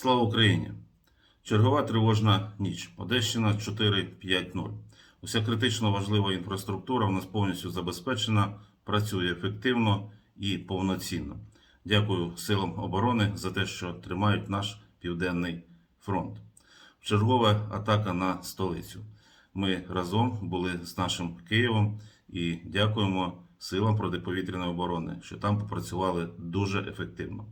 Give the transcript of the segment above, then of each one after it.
Слава Україні! Чергова тривожна ніч. Одещина 450. Уся критично важлива інфраструктура у нас повністю забезпечена, працює ефективно і повноцінно. Дякую силам оборони за те, що тримають наш південний фронт. Чергова атака на столицю. Ми разом були з нашим Києвом і дякуємо силам протиповітряної оборони, що там попрацювали дуже ефективно.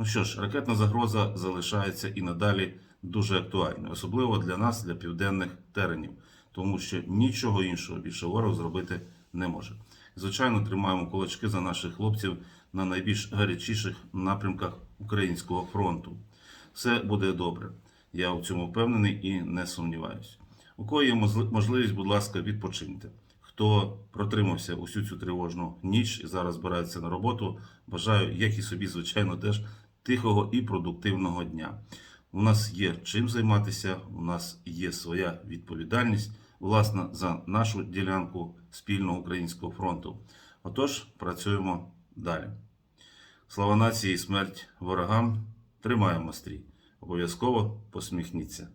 Ну що ж, ракетна загроза залишається і надалі дуже актуальною, особливо для нас, для південних теренів, тому що нічого іншого більше ворог зробити не може. Звичайно, тримаємо кулачки за наших хлопців на найбільш гарячіших напрямках українського фронту. Все буде добре. Я в цьому впевнений і не сумніваюся. У кого є можливість, будь ласка, відпочиньте. Хто протримався усю цю тривожну ніч і зараз збирається на роботу, бажаю, як і собі, звичайно, теж тихого і продуктивного дня. У нас є чим займатися, у нас є своя відповідальність, власне, за нашу ділянку спільного українського фронту. Отож, працюємо далі. Слава нації і смерть ворогам! Тримаємо стрій. Обов'язково посміхніться.